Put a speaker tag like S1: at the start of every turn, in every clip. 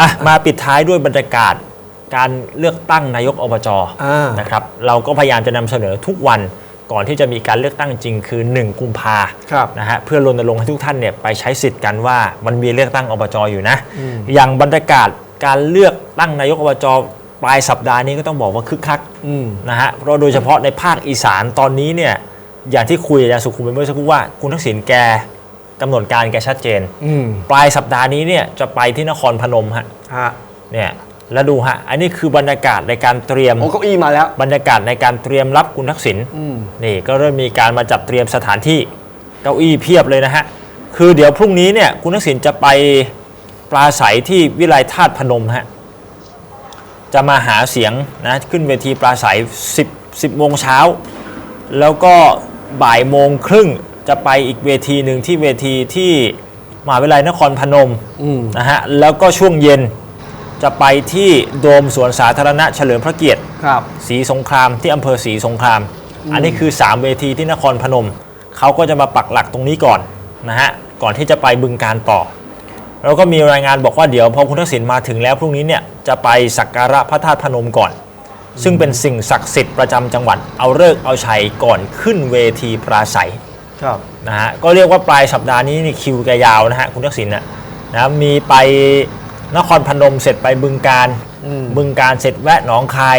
S1: อะมาปิดท้ายด้วยบรรยากาศการเลือกตั้งนายกอบจ
S2: อ่าน
S1: นะครับเราก็พยายามจะนำเสนอทุกวันก่อนที่จะมีการเลือกตั้งจริงคือ 1 กุมภา
S2: ครับ
S1: นะฮะเพื่อรณรงค์ให้ทุกท่านเนี่ยไปใช้สิทธิ์กันว่ามันมีเลือกตั้งอบจอยู่นะ
S2: อืม
S1: อย่างบรรยากาศการเลือกตั้งนายกอบจปลายสัปดาห์นี้ก็ต้องบอกว่าคึกคัก
S2: อืม
S1: นะฮะเพราะโดยเฉพาะในภาคอีสานตอนนี้เนี่ยอย่างที่คุยกับอาจารย์สุขุมไปเมื่อสักครู่ว่าคุณทักษิณแก กำหนดการแกชัดเจน
S2: อืม
S1: ปลายสัปดาห์นี้เนี่ยจะไปที่นครพนมฮะ
S2: ฮะ
S1: เนี่ยแล้วดูฮะ อันนี้คือบรรยากาศในการเตรียม
S2: โอ้เก้าอี้มาแล้ว
S1: บรรยากาศในการเตรียมรับคุณทักษิณ
S2: อืม
S1: นี่ก็เริ่มมีการมาจัดเตรียมสถานที่เก้าอี้เพียบเลยนะฮะ คือเดี๋ยวพรุ่งนี้เนี่ยคุณทักษิณจะไปปราศัยที่วิไลธาตุพนมฮะ จะมาหาเสียงนะขึ้นเวทีปราศัย 10 10โมงเช้า แล้วก็บ่ายโมงครึ่ง จะไปอีกเวทีหนึ่งที่เวทีที่มหาวิทยาลัยนครพนม
S2: อืม
S1: นะฮะแล้วก็ช่วงเย็นจะไปที่โดมสวนสาธารณะเฉลิมพระเกียรติ
S2: ครับ
S1: ศรีสงครามที่อำเภอศรีสงคราม อันนี้คือ 3 เวทีที่นครพนม เขาก็จะมาปักหลักตรงนี้ก่อนนะฮะก่อนที่จะไปบึงการต่อ แล้วก็มีรายงานบอกว่าเดี๋ยวพอคุณทักษิณมาถึงแล้วพรุ่งนี้เนี่ยจะไปสักการะพระธาตุพนมก่อน ซึ่งเป็นสิ่งศักดิ์สิทธิ์ประจำจังหวัดเอาเลิกษ์เอาชัยก่อนขึ้นเวทีปราศัย
S2: ครับ
S1: นะฮะก็เรียกว่าปลายสัปดาห์นี้นี่คิวแกยาวนะฮะคุณทักษิณนะนะมีไปนครพนมเสร็จไปบึงการ
S2: อืม
S1: บึงการเสร็จแวะหนองคาย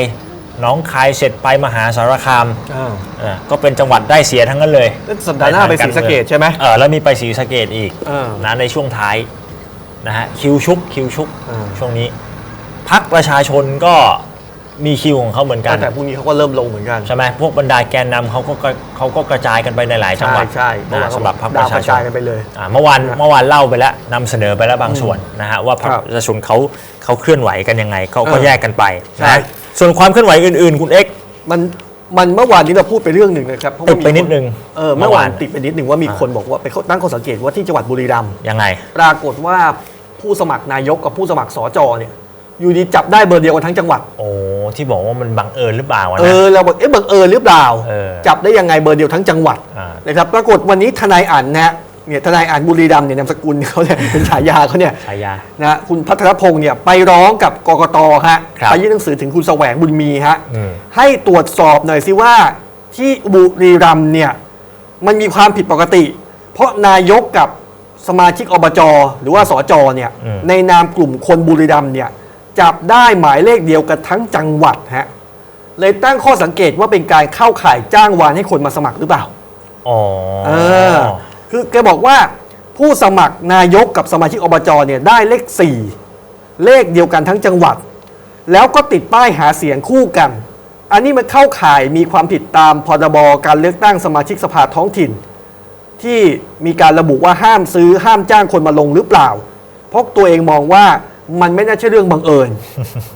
S1: หนองคายเสร็จไปมหาสารคาม
S2: อ่า
S1: เออก็เป็นจังหวัดได้เสียทั้งนั้นเลย
S2: แล้วสัปดาห์หน้าไปศรีสะเกดใช่ไหม
S1: เออแล้วมีไปศรีสะเกดอีก
S2: อ่า
S1: นะในช่วงท้ายนะฮะคิวชุกคิวชุก
S2: อ่า
S1: ช่วงนี้พักประชาชนก็ มีคิวของเขาเหมือนกัน
S2: แต่พรุ่งนี้เขาก็เริ่มลงเหมือนกัน
S1: ใช่ไหมพวกบรรดาแกนนำเขาก็กระเขาก็กระจายกันไปในหลายจังหวัด
S2: ใช่ใช่
S1: นะสำหรับพรรคป
S2: ดาว
S1: ระ
S2: ก
S1: ชา
S2: ระ
S1: ช
S2: จาย
S1: น
S2: กันไปเลย
S1: อ่าเมื่อวานเมื่อวานเล่าไปแล้วนำเสนอไปแล้วบางส่วนนะฮะว่าพรรค
S2: ครับ
S1: ประชาชนเขาเขาเคลื่อนไหวกันยังไงเขาก็
S2: เออ
S1: แยกกันไป
S2: ใช่
S1: นะส่วนความเคลื่อนไหวอื่นๆ คุณเอ็กซ์
S2: มันมันเมื่อวานนี้เราพูดไปเรื่องหนึ่งนะครับเพราะ
S1: ติ
S2: ว่า
S1: ด
S2: มี
S1: ไปนิดนึง
S2: เออเมื่อวาน
S1: เมื่อวาน
S2: ติดไปนิดหนึ่งว่ามี
S1: อ่า
S2: คนบอกว่าไปตั้งข้อสังเกตว่าที่จังหวัดบุรีรัมย์
S1: ยังไง
S2: ปรากฏว่าผู้สมัครนายกกับผู้สมัครสจเนี่ย อยู่ดีจับได้เบอร์เดียวกันทั้งจังหวัด
S1: โอ้ที่บอกว่ามันบังเอิญหรือเปล่าวะ
S2: เอ
S1: นะ
S2: อเราบอกเอ๊ะบังเอิญหรือเปล่า
S1: เออ
S2: จับได้ยังไงเบอร์เดียวทั้งจังหวัด
S1: อ่า
S2: นะครับปรากฏวันนี้ทนายอั๋นนะฮะเนี่ยทนายอั๋นบุรีรัมย์เนี่ยนามสกุลเขาเนี่ยเป็นฉายาเขาเนี่ย
S1: ฉายา
S2: นะฮะคุณพัทรพงศ์เนี่ยไปร้องกับกกตฮะ
S1: ครับ
S2: ไปยื่นหนังสือถึงคุณแสวงบุญมีฮะ
S1: อืม
S2: ให้ตรวจสอบหน่อยสิว่าที่บุรีรัมย์เนี่ยมันมีความผิดปกติ เพราะนายกกับสมาชิกอบจหรือว่าสจเนี่ย
S1: อืม
S2: ในนามกลุ่มคนบุรีรัมย์เนี่ย จับได้หมายเลขเดียวกันทั้งจังหวัดฮะเลยตั้งข้อสังเกตว่าเป็นการเข้าข่ายจ้างวานให้คนมาสมัครหรือเปล่า
S1: อ๋อ
S2: เออคือแกบอกว่าผู้สมัครนายกกับสมาชิกอบจเนี่ยได้เลข 4 เลขเดียวกันทั้งจังหวัด แล้วก็ติดป้ายหาเสียงคู่กัน อันนี้มันเข้าข่ายมีความผิดตามพรบการเลือกตั้งสมาชิกสภาท้องถิ่น ที่มีการระบุว่าห้ามซื้อห้ามจ้างคนมาลงหรือเปล่า เพราะตัวเองมองว่า มันไม่น่าใช่เรื่องบังเอิญ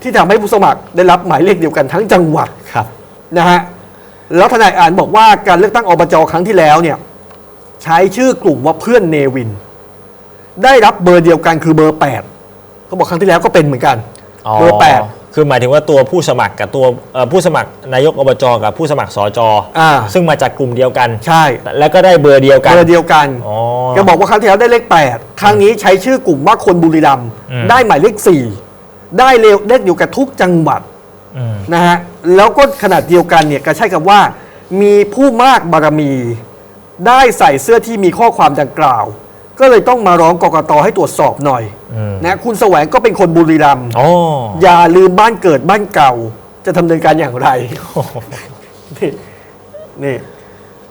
S2: ที่ทำให้ผู้สมัครได้รับหมายเลขเดียวกันทั้งจังหวัด
S1: ครับ
S2: นะฮะแล้วทนายอ่านบอกว่าการเลือกตั้งอบจครั้งที่แล้วเนี่ยใช้ชื่อกลุ่มว่าเพื่อนเนวิน ได้รับเบอร์เดียวกันคือเบอร์8เขาบอกครั้งที่แล้วก็เป็นเหมือนกัน เบอร์8
S1: คือหมายถึงว่าตัวผู้สมัครกับตัวเอ่อผู้สมัครนายกอบจกับผู้สมัครสจ
S2: อ่า
S1: ซึ่งมาจากกลุ่มเดียวกัน
S2: ใช่
S1: แล้วก็ได้เบอร์เดียวกัน
S2: เบอร์เดียวกัน
S1: อ๋อ
S2: แก็บอกว่าครั้งที่แล้วได้เลข 8 ครั้งนี้ใช้ชื่อกลุ่มว่าคนบุรีรัมย์
S1: อืม
S2: ได้หมายเลข 4 ได้เลขเลขเดียวกันทุกจังหวัด
S1: อืม
S2: นะฮะ แล้วก็ขนาดเดียวกันเนี่ยก็ใช้คำว่า มีผู้มากบารมี ได้ใส่เสื้อที่มีข้อความดังกล่าว ก็เลยต้องมาร้องกกตให้ตรวจสอบหน่อย
S1: อืม
S2: นะคุณแสวงก็เป็นคนบุรีรัมย์
S1: อ๋อ
S2: อย่าลืมบ้านเกิดบ้านเก่า จะดำเนินการอย่างไรนี่นี่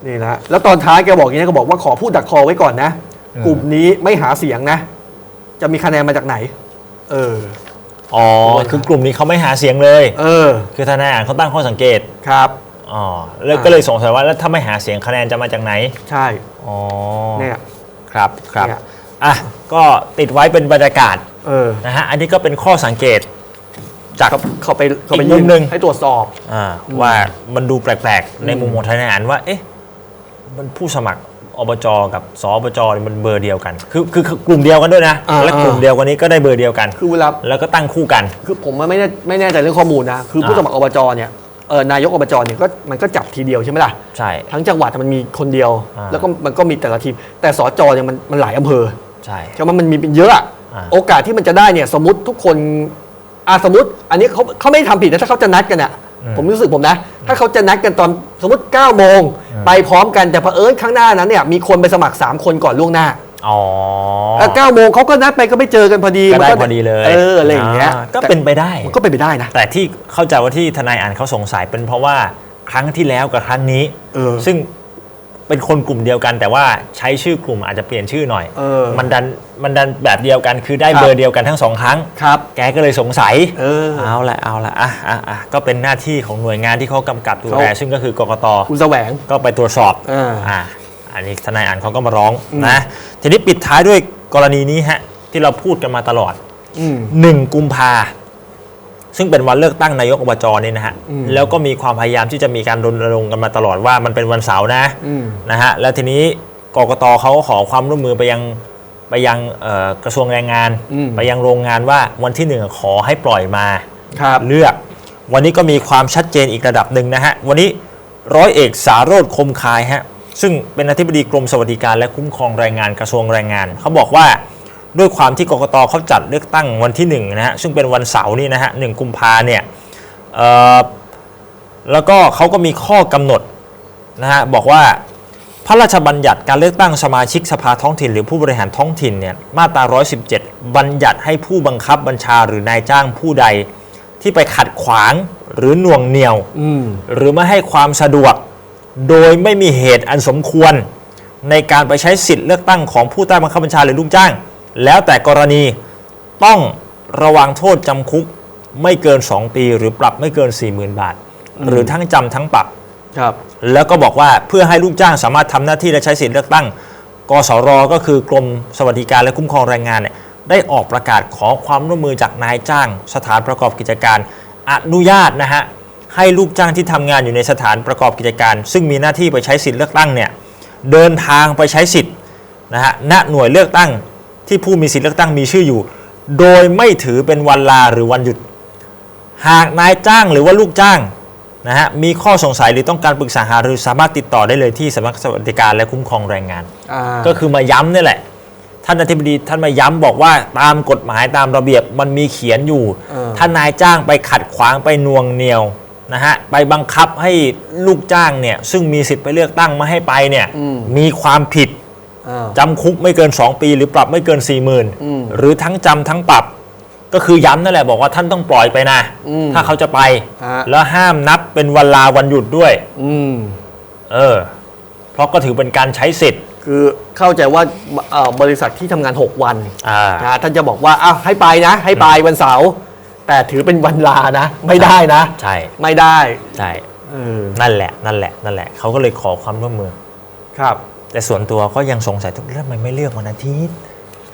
S2: นี่นะแล้วตอนท้ายแกบอกอย่างนี้นะก็บอกว่าขอพูดดักคอไว้ก่อนนะ
S1: อืม
S2: กลุ่มนี้ไม่หาเสียงนะ จะมีคะแนนมาจากไหน เออ
S1: อ๋อคือกลุ่มนี้เขาไม่หาเสียงเลย
S2: เออ
S1: คือทนายอ่านเขาตั้งข้อสังเกต
S2: ครับ
S1: อ๋อแล้ว
S2: อ่า
S1: ก็เลยสงสัยว่าแล้วถ้าไม่หาเสียงคะแนนจะมาจากไหน
S2: ใช่
S1: อ๋อ
S2: เนี่ย
S1: ครับครับ
S2: เนี่ย
S1: อะก็ติดไว้เป็นบรรยากาศ
S2: เออ
S1: นะฮะอันนี้ก็เป็นข้อสังเกตจาก
S2: เขาเขาไปเขาไป
S1: อีกมุ
S2: ยื่
S1: ม
S2: น
S1: หนึ่ง
S2: ให้ตรวจสอบ
S1: อ่า
S2: อืม
S1: ว่ามันดูแปลกๆ ใน
S2: อืม
S1: มุมของทนายอ่านว่า เอ๊ะ มันผู้สมัครอบจกับสอบจเนี่ยมันเบอร์เดียวกัน คือคือคือกลุ่มเดียวกันด้วยนะ
S2: อ่า
S1: และกลุ่มเดียวกันนี้ก็ได้เบอร์เดียวกัน
S2: คือเวลา
S1: แล้วก็ตั้งคู่กัน
S2: คือผมไม่แน่ไม่แน่ใจเรื่องข้อมูลนะ คือผู้
S1: อ่า
S2: สมัครอบจเนี่ย เออนายกอบจเนี่ยก็มันก็จับทีเดียวใช่ไหมล่ะ
S1: ใช่
S2: ทั้งจังหวัดมันมีคนเดียว
S1: อ่า
S2: แล้วก็มันก็มีแต่ละทีม แต่สจเนี่ยมันมันหลายอำเภอ
S1: ใช่
S2: ใช่ไหมมันมีเป็นเยอะอะ
S1: อ่า
S2: โอกาสที่มันจะได้เนี่ยสมมติทุกคนอ่าสมมติ อันนี้เขาเขาไม่ได้ทำผิดนะถ้าเขาจะนัดกันอะผมรู้สึกผมนะ ถ้าเขาจะนัดกันตอนสมมติ9โมงไปพร้อมกันแต่เผอิญข้างหน้านั้นเนี่ยมีคนไปสมัคร 3 คนก่อนล่วงหน้า
S1: อ๋อ
S2: แล้ว9โมงเขาก็นัดไปก็ไม่เจอกันพอดี
S1: ก็ได้
S2: มัน
S1: พอดีเลย
S2: เอออะไรอย่างเงี้ย
S1: ก็เป็นไปได้
S2: มันก็เป็นไปได้นะ
S1: แต่ที่เข้าใจว่าที่ทนายอ่านเขาสงสัยเป็นเพราะว่าครั้งที่แล้วกับครั้งนี้
S2: เออ
S1: ซึ่งเป็นคนกลุ่มเดียวกัน แต่ว่าใช้ชื่อกลุ่มอาจจะเปลี่ยนชื่อหน่อย
S2: เออ
S1: มันดันมันดันแบบเดียวกัน คือได้
S2: ครับ
S1: เบอร์เดียวกันทั้งสองครั้ง
S2: ครับ
S1: แกก็เลยสงสัย
S2: เออ
S1: เอาละเอาละอะอะอะก็เป็นหน้าที่ของหน่วยงานที่เขากำกับดูแล
S2: เขา
S1: ซึ่งก็คือกกต
S2: คุณแสวง
S1: ก็ไปตรวจสอบ
S2: อ่า
S1: อ่าอันนี้ทนายอ่านเขาก็มาร้อง
S2: อืม
S1: นะ ทีนี้ปิดท้ายด้วยกรณีนี้ฮะ ที่เราพูดกันมาตลอด
S2: อืม
S1: 1กุมภาซึ่งเป็นวันเลือกตั้งนายกอบจนี่นะฮะ
S2: อืม
S1: แล้วก็มีความพยายามที่จะมีการรณรงค์กันมาตลอดว่ามันเป็นวันเสาร์นะ
S2: อืม
S1: นะฮะ แล้วทีนี้กกตเขาก็ขอความร่วมมือไปยังไปยังเอ่อกระทรวงแรงงาน
S2: อืม
S1: ไปยังโรงงานว่าวันที่หนึ่งขอให้ปล่อยมา
S2: ครับ
S1: เลือก วันนี้ก็มีความชัดเจนอีกระดับหนึ่งนะฮะ วันนี้ร้อยเอกสารโรธคมคายฮะ ซึ่งเป็นอธิบดีกรมสวัสดิการและคุ้มครองแรงงานกระทรวงแรงงาน เขาบอกว่าด้วยความที่กกตเขาจัดเลือกตั้งวันที่1นะฮะซึ่งเป็นวันเสาร์นี่นะฮะหกุมภาเนี่ยเอ่อแล้วก็เขาก็มีข้อกำหนดนะฮะบอกว่าพระราชบัญญัติการเลือกตั้งสมาชิกสภาท้องถิ่น หรือผู้บริหารท้องถิ่นเนี่ยมาตรา 117 บัญญัติให้ผู้บังคับบัญชาหรือนายจ้างผู้ใดที่ไปขัดขวางหรือหน่วงเหนี่ยว
S2: อืม
S1: หรือไม่ให้ความสะดวก โดยไม่มีเหตุอันสมควร ในการไปใช้สิทธิ์เลือกตั้งของผู้ใต้บังคับบัญชาหรือลูกจ้าง แล้วแต่กรณีต้องระวังโทษจำคุกไม่เกิน 2 ปี หรือปรับไม่เกิน 40,000 บาท หรือทั้งจำทั้งปรับ
S2: ครับ
S1: แล้วก็บอกว่าเพื่อให้ลูกจ้างสามารถทำหน้าที่และใช้สิทธิเลือกตั้ง กสรก็คือกรมสวัสดิการและคุ้มครองแรงงานเนี่ยได้ออกประกาศขอความร่วมมือจากนายจ้าง สถานประกอบกิจการ อนุญาตนะฮะ ให้ลูกจ้างที่ทำงานอยู่ในสถานประกอบกิจการ ซึ่งมีหน้าที่ไปใช้สิทธิเลือกตั้งเนี่ยเดินทางไปใช้สิทธิ์นะฮะณหน่วยเลือกตั้งที่ผู้มีสิทธิเลือกตั้งมีชื่ออยู่ โดยไม่ถือเป็นวันลาหรือวันหยุด หากนายจ้างหรือว่าลูกจ้างนะฮะมีข้อสงสัยหรือต้องการปรึกษาหารือสามารถติดต่อได้เลยที่สำนักสวัสดิการและคุ้มครองแรงงาน
S2: อ่า
S1: ก็คือมาย้ำนี่แหละ ท่านอธิบดีท่านมาย้ำบอกว่าตามกฎหมายตามระเบียบมันมีเขียนอยู่
S2: เออ
S1: ถ้านายจ้างไปขัดขวางไปนวงเหนียว นะฮะไปบังคับให้ลูกจ้างเนี่ยซึ่งมีสิทธิ์ไปเลือกตั้งมาให้ไปเนี่ยมีความผิด
S2: อ่า
S1: จำคุกไม่เกิน 2 ปี หรือปรับไม่เกิน 4 0,000ื่น
S2: อืม
S1: หรือทั้งจำทั้งปรับ ก็คือย้ำนั่นแหละบอกว่าท่านต้องปล่อยไปนะ
S2: อืม
S1: ถ้าเขาจะไป
S2: ฮะ
S1: แล้วห้ามนับเป็นวันลาวันหยุดด้วย
S2: อืม
S1: เออ เพราะก็ถือเป็นการใช้สิทธิ์
S2: คือเข้าใจว่าเอ่อบริษัทที่ทำงาน 6 วัน
S1: อ่า
S2: นะท่านจะบอกว่าอ้าวให้ไปนะ ให้ไปวันเสาร์ แต่ถือเป็นวันลานะ ไม่ได้นะ
S1: ใช่
S2: ไม่ได้
S1: ใช่
S2: เออ
S1: นั่นแหละ นั่นแหละ นั่นแหละ เขาก็เลยขอความร่วมมือ
S2: ครับ
S1: แต่ส่วนตัวก็ยังสงสัยทุกเรื่องมันไม่เลือกวันอาทิตย์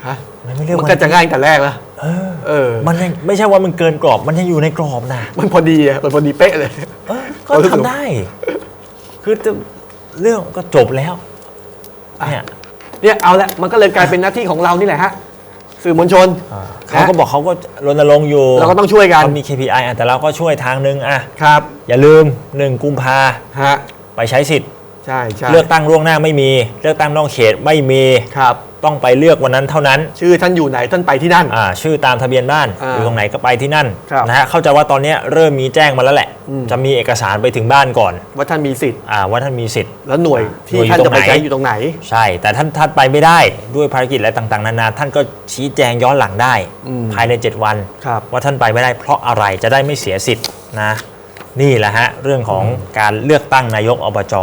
S2: ฮะ
S1: มันไม่เลือก
S2: มัน
S1: วัน
S2: ก็
S1: อาทิ
S2: จะ
S1: ตย์
S2: ง่ายแต่แรกนะเออ
S1: มันยังไม่ใช่ว่ามันเกินกรอบ มันยังอยู่ในกรอบนะ
S2: มันพอดีอะมันพอดีเป๊ะเลย
S1: เออก็ทำได้ คือจะเรื่องก็จบแล้วเนี่ย
S2: เนี่ยเอาละมันก็เลยกลายเป็นหน้าที่ของเรานี่แหละฮะ สื่อมวลชน
S1: เขาก็บอกเขาก็รณรงค์อยู่
S2: เราก็ต้องช่วยกัน
S1: เขามี KPI อะแต่เราก็ช่วยทางนึงอะ
S2: ครับ
S1: อย่าลืม 1 กุมภา
S2: ฮะ
S1: ไปใช้สิทธิ์
S2: ใช่ใช่
S1: เลือกตั้งล่วงหน้าไม่มี เลือกตั้งนอกเขตไม่มี
S2: ครับ
S1: ต้องไปเลือกวันนั้นเท่านั้น
S2: ชื่อท่านอยู่ไหนท่านไปที่นั่น
S1: อ่าชื่อตามทะเบียนบ้าน
S2: อ่า
S1: อยู่ตรงไหนก็ไปที่นั่น
S2: ครับ
S1: นะฮะเข้าใจว่าตอนนี้เริ่มมีแจ้งมาแล้วแหละ
S2: อืม
S1: จะมีเอกสารไปถึงบ้านก่อน
S2: ว่าท่านมีสิทธิ์
S1: อ่าว่าท่านมีสิทธิ์
S2: แล้วหน่วยที่
S1: หน่วยอยู่
S2: ท่านจะไป
S1: ตรงไหน
S2: ใช้อยู่ตรงไหน
S1: ใช่ แต่ท่านท่านไปไม่ได้ด้วยภารกิจอะไรต่างๆ นานาท่านก็ชี้แจงย้อนหลังได้
S2: อืม
S1: ภายใน 7 วัน
S2: ครับ
S1: ว่าท่านไปไม่ได้เพราะอะไรจะได้ไม่เสียสิทธิ์นะนี่แหละฮะเรื่องของการเลือกตั้งนายกอบจ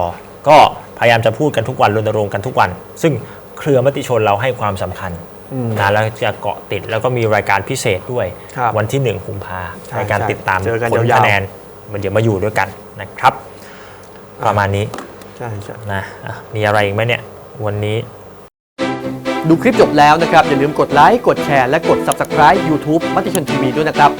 S1: ก็พยายามจะพูดกันทุกวันรณรงค์กันทุกวัน ซึ่ง เครือมติชนเราให้ความสำคัญ
S2: อืม
S1: นะแล้วจะเกาะติดแล้วก็มีรายการพิเศษด้วย
S2: ครับ
S1: วันที่1กุมภา
S2: ใช่
S1: ในการ
S2: ใช่
S1: ติดตาม
S2: เจอกัน
S1: ผล
S2: ยาวๆ
S1: คะแนนมันเดี๋ยวมาอยู่ด้วยกันนะครับ ประมาณนี้
S2: ใช่ใช่
S1: นะอะมีอะไรอีกไหมเนี่ย วันนี้
S2: ดูคลิปจบแล้วนะครับ อย่าลืมกดไลค์กดแชร์และกด Subscribe YouTube มติชนทีวีด้วยนะครับ